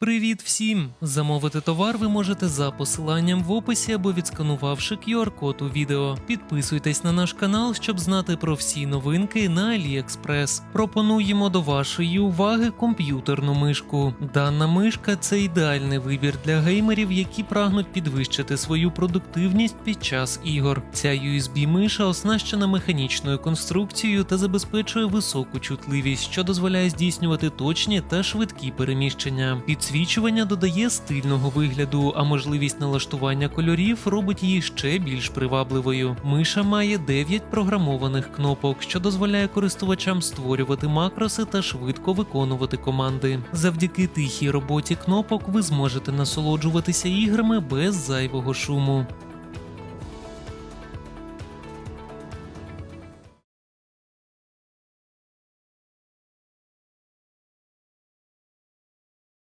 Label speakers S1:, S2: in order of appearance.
S1: Привіт всім! Замовити товар ви можете за посиланням в описі або відсканувавши QR-код у відео. Підписуйтесь на наш канал, щоб знати про всі новинки на AliExpress. Пропонуємо до вашої уваги комп'ютерну мишку. Дана мишка це ідеальний вибір для геймерів, які прагнуть підвищити свою продуктивність під час ігор. Ця USB-миша оснащена механічною конструкцією та забезпечує високу чутливість, що дозволяє здійснювати точні та швидкі переміщення. Підсвічування додає стильного вигляду, а можливість налаштування кольорів робить її ще більш привабливою. Миша має 9 програмованих кнопок, що дозволяє користувачам створювати макроси та швидко виконувати команди. Завдяки тихій роботі кнопок ви зможете насолоджуватися іграми без зайвого шуму.